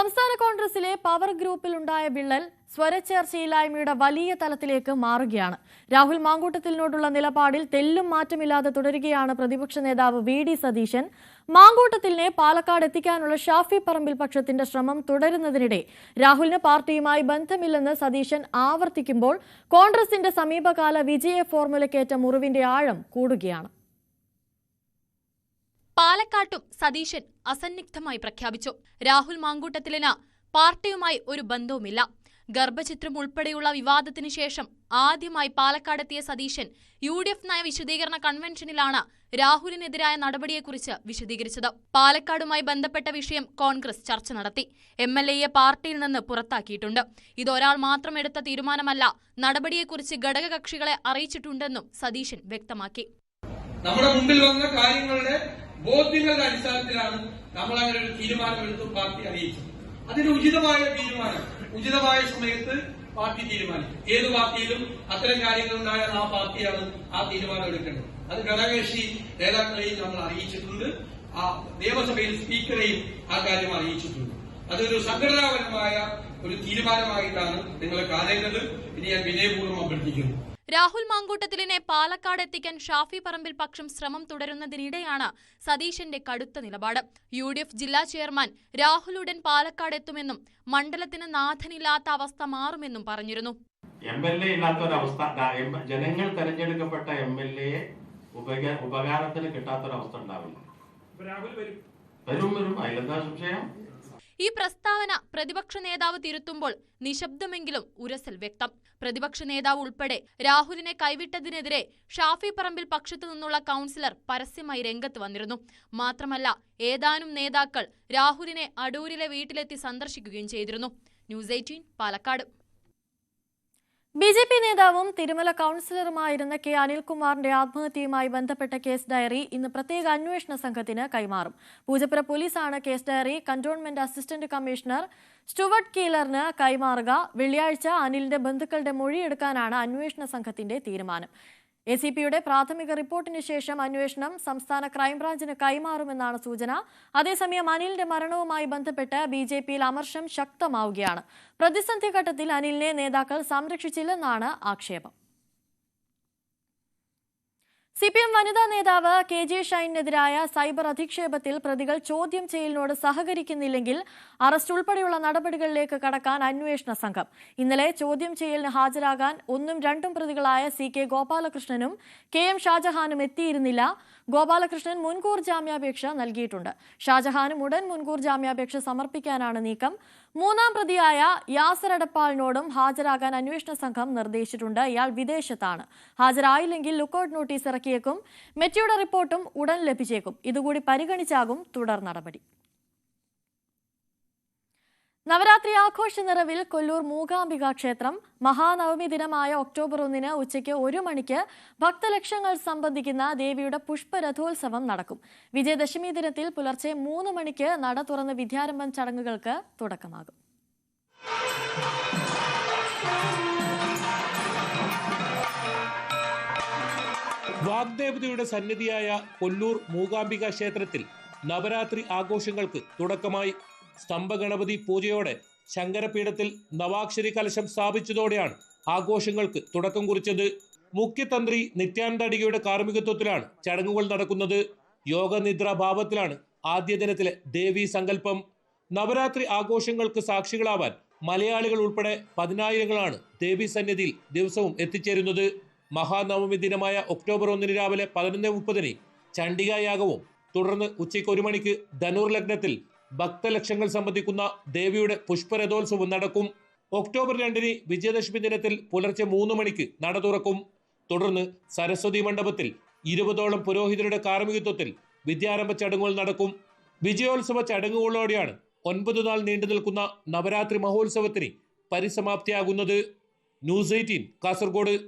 സംസ്ഥാന കോൺഗ്രസിലെ പവർ ഗ്രൂപ്പിലുണ്ടായ വിള്ളൽ സ്വരച്ചേർച്ചയില്ലായ്മയുടെ വലിയ തലത്തിലേക്ക് മാറുകയാണ്. രാഹുൽ മാങ്കൂട്ടത്തിനോടുള്ള നിലപാടിൽ തെല്ലും മാറ്റമില്ലാതെ തുടരുകയാണ് പ്രതിപക്ഷ നേതാവ് വി ഡി സതീശൻ. മാങ്കൂട്ടത്തിലിനെ പാലക്കാട് എത്തിക്കാനുള്ള ഷാഫി പറമ്പിൽ പക്ഷത്തിന്റെ ശ്രമം തുടരുന്നതിനിടെ രാഹുലിന് പാർട്ടിയുമായി ബന്ധമില്ലെന്ന് സതീശൻ ആവർത്തിക്കുമ്പോൾ കോൺഗ്രസിന്റെ സമീപകാല വിജയ ഫോർമുലക്കേറ്റ മുറിവിന്റെ ആഴം കൂടുകയാണ്. പാലക്കാട്ടും സതീശൻ അസന്നിഗ്ധമായി പ്രഖ്യാപിച്ചു. രാഹുൽ മാങ്കൂട്ടത്തിലിന് പാർട്ടിയുമായി ഒരു ബന്ധവുമില്ല. ഗർഭചിത്രം ഉൾപ്പെടെയുള്ള വിവാദത്തിന് ശേഷം ആദ്യമായി പാലക്കാടെത്തിയ സതീശൻ യു ഡി എഫ് നയ വിശദീകരണ കൺവെൻഷനിലാണ് രാഹുലിനെതിരായ നടപടിയെക്കുറിച്ച് വിശദീകരിച്ചത്. പാലക്കാടുമായി ബന്ധപ്പെട്ട വിഷയം കോൺഗ്രസ് ചർച്ച നടത്തി. എം എൽ എയെ പാർട്ടിയിൽ നിന്ന് പുറത്താക്കിയിട്ടുണ്ട്. ഇതൊരാൾ മാത്രം എടുത്ത തീരുമാനമല്ല നടപടിയെക്കുറിച്ച് ഘടകകക്ഷികളെ അറിയിച്ചിട്ടുണ്ടെന്നും സതീശൻ വ്യക്തമാക്കി. നമ്മുടെ മുമ്പിൽ വന്ന കാര്യങ്ങളുടെ ബോധ്യങ്ങളുടെ അടിസ്ഥാനത്തിലാണ് നമ്മൾ അങ്ങനെ ഒരു തീരുമാനമെടുത്ത് പാർട്ടി അറിയിച്ചത്. അതിന് ഉചിതമായ തീരുമാനം ഉചിതമായ സമയത്ത് പാർട്ടി തീരുമാനിക്കും ഏത് പാർട്ടിയിലും അത്തരം കാര്യങ്ങൾ ഉണ്ടായാൽ ആ പാർട്ടിയാണ് ആ തീരുമാനം എടുക്കേണ്ടത്. അത് ഘടകകക്ഷി നേതാക്കളെയും നമ്മൾ അറിയിച്ചിട്ടുണ്ട്. ആ നിയമസഭയിൽ സ്പീക്കറെയും ആ കാര്യം അറിയിച്ചിട്ടുണ്ട്. അതൊരു സംഘടനാപരമായ ഒരു തീരുമാനമായിട്ടാണ് നിങ്ങൾ കാണേണ്ടത്. ഇനി ഞാൻ വിനയപൂർവം അഭ്യർത്ഥിക്കുന്നു. രാഹുൽ മാങ്കൂട്ടത്തിലിനെ പാലക്കാട് എത്തിക്കാൻ ഷാഫി പറമ്പിൽ പക്ഷം ശ്രമം തുടരുന്നതിനിടെയാണ് സതീശന്റെ കടുത്ത നിലപാട്. യു ഡി എഫ് ജില്ലാ ചെയർമാൻ രാഹുൽ ഉടൻ പാലക്കാട് എത്തുമെന്നും മണ്ഡലത്തിന് നാഥനില്ലാത്ത അവസ്ഥ മാറുമെന്നും പറഞ്ഞിരുന്നു. എം എൽ എ ഇല്ലാത്ത ഒരവസ്ഥ ജനങ്ങൾ തെരഞ്ഞെടുക്കപ്പെട്ട എം എൽ എ ഉപകാരത്തിന് കിട്ടാത്തൊരവസ്ഥ ഉണ്ടാവില്ല വരും വരും. അതിലെന്താ സംശയം? ഈ പ്രസ്താവന പ്രതിപക്ഷ നേതാവ് തിരുത്തുമ്പോൾ നിശബ്ദമെങ്കിലും ഉരസൽ വ്യക്തം. പ്രതിപക്ഷ നേതാവ് ഉൾപ്പെടെ രാഹുലിനെ കൈവിട്ടതിനെതിരെ ഷാഫി പറമ്പിൽ പക്ഷത്തു നിന്നുള്ള കൗൺസിലർ പരസ്യമായി രംഗത്ത് വന്നിരുന്നു. മാത്രമല്ല ഏതാനും നേതാക്കൾ രാഹുലിനെ അടൂരിലെ വീട്ടിലെത്തി സന്ദർശിക്കുകയും ചെയ്തിരുന്നു. News eighteen Palakkad. B J P നേതാവും തിരുമല കൌൺസിലറുമായിരുന്ന കെ അനിൽകുമാറിന്റെ ആത്മഹത്യയുമായി ബന്ധപ്പെട്ട കേസ് ഡയറി ഇന്ന് പ്രത്യേക അന്വേഷണ സംഘത്തിന് കൈമാറും. പൂജപ്പുര പോലീസാണ് case diary cantonment assistant commissioner Stuart കീലറിന് കൈമാറുക. വെള്ളിയാഴ്ച അനിലിന്റെ ബന്ധുക്കളുടെ മൊഴിയെടുക്കാനാണ് അന്വേഷണ സംഘത്തിന്റെ തീരുമാനം. എ സി പിയുടെ പ്രാഥമിക റിപ്പോർട്ടിന് ശേഷം അന്വേഷണം സംസ്ഥാന ക്രൈംബ്രാഞ്ചിന് കൈമാറുമെന്നാണ് സൂചന. അതേസമയം അനിലിന്റെ മരണവുമായി ബന്ധപ്പെട്ട് ബി ജെ പിയിൽ അമർഷം ശക്തമാവുകയാണ്. പ്രതിസന്ധി ഘട്ടത്തിൽ അനിലിനെ നേതാക്കൾ സംരക്ഷിച്ചില്ലെന്നാണ് ആക്ഷേപം. സി പി എം വനിതാ നേതാവ് കെ ജെ ഷൈനെതിരായ സൈബർ അധിക്ഷേപത്തിൽ പ്രതികൾ ചോദ്യം ചെയ്യലിനോട് സഹകരിക്കുന്നില്ലെങ്കിൽ അറസ്റ്റ് ഉൾപ്പെടെയുള്ള നടപടികളിലേക്ക് കടക്കാൻ അന്വേഷണ സംഘം. ഇന്നലെ ചോദ്യം ചെയ്യലിന് ഹാജരാകാൻ ഒന്നും രണ്ടും പ്രതികളായ സി കെ ഗോപാലകൃഷ്ണനും കെ എം ഷാജഹാനും എത്തിയിരുന്നില്ല. ഗോപാലകൃഷ്ണൻ മുൻകൂർ ജാമ്യാപേക്ഷ നൽകിയിട്ടുണ്ട്. ഷാജഹാനും ഉടൻ മുൻകൂർ ജാമ്യാപേക്ഷ സമർപ്പിക്കാനാണ് നീക്കം. മൂന്നാം പ്രതിയായ യാസർ എടപ്പാളിനോടും ഹാജരാകാൻ അന്വേഷണ സംഘം നിർദ്ദേശിച്ചിട്ടുണ്ട്. ഇയാൾ വിദേശത്താണ്. ഹാജരായില്ലെങ്കിൽ ലുക്കൌട്ട് നോട്ടീസ് ഇറക്കിയേക്കും മെറ്റിയുടെ റിപ്പോർട്ടും ഉടൻ ലഭിച്ചേക്കും. ഇതുകൂടി പരിഗണിച്ചാകും തുടർ നടപടി. നവരാത്രി ആഘോഷ നിറവിൽ കൊല്ലൂർ മൂകാംബിക ക്ഷേത്രം മഹാനവമി ദിനമായ ഒക്ടോബർ ഒന്നിന് ഉച്ചയ്ക്ക് ഒരു മണിക്ക് ഭക്തലക്ഷങ്ങൾ സംബന്ധിക്കുന്ന ദേവിയുടെ പുഷ്പരഥോത്സവം നടക്കും. വിജയദശമി ദിനത്തിൽ പുലർച്ചെ മൂന്ന് മണിക്ക് നട തുറന്ന് വിദ്യാരംഭം ചടങ്ങുകൾക്ക് തുടക്കമാകും. വാഗ്ദേവതയുടെ സന്നിധിയായ കൊല്ലൂർ മൂകാംബിക ക്ഷേത്രത്തിൽ നവരാത്രി ആഘോഷങ്ങൾക്ക് തുടക്കമായി. സ്തംഭഗണപതി പൂജയോടെ ശങ്കരപീഠത്തിൽ നവാക്ഷരി കലശം സ്ഥാപിച്ചതോടെയാണ് ആഘോഷങ്ങൾക്ക് തുടക്കം കുറിച്ചത്. മുഖ്യതന്ത്രി നിത്യാനന്ദ അടികയുടെ കാർമ്മികത്വത്തിലാണ് ചടങ്ങുകൾ നടക്കുന്നത്. യോഗനിദ്ര ഭാവത്തിലാണ് ആദ്യ ദിനത്തിലെ ദേവീ സങ്കല്പം. നവരാത്രി ആഘോഷങ്ങൾക്ക് സാക്ഷികളാവാൻ മലയാളികൾ ഉൾപ്പെടെ പതിനായിരങ്ങളാണ് ദേവീ സന്നിധിയിൽ ദിവസവും എത്തിച്ചേരുന്നത്. മഹാനവമി ദിനമായ ഒക്ടോബർ ഒന്നിന് രാവിലെ പതിനൊന്ന് മുപ്പതിന് ചണ്ഡികായാഗവും തുടർന്ന് ഉച്ചയ്ക്ക് ഒരു മണിക്ക് ധനൂർ ലഗ്നത്തിൽ ഭക്തലക്ഷങ്ങൾ സംബന്ധിക്കുന്ന ദേവിയുടെ പുഷ്പരഥോത്സവം നടക്കും. ഒക്ടോബർ രണ്ടിന് വിജയദശമി ദിനത്തിൽ പുലർച്ചെ മൂന്ന് മണിക്ക് നട തുറക്കും. തുടർന്ന് സരസ്വതി മണ്ഡപത്തിൽ ഇരുപതോളം പുരോഹിതരുടെ കാർമ്മികത്വത്തിൽ വിദ്യാരംഭ ചടങ്ങുകൾ നടക്കും. വിജയോത്സവ ചടങ്ങുകളോടെയാണ് ഒൻപത് നാൾ നീണ്ടു നിൽക്കുന്ന നവരാത്രി മഹോത്സവത്തിന് പരിസമാപ്തിയാകുന്നത്. News eighteen Kasaragod.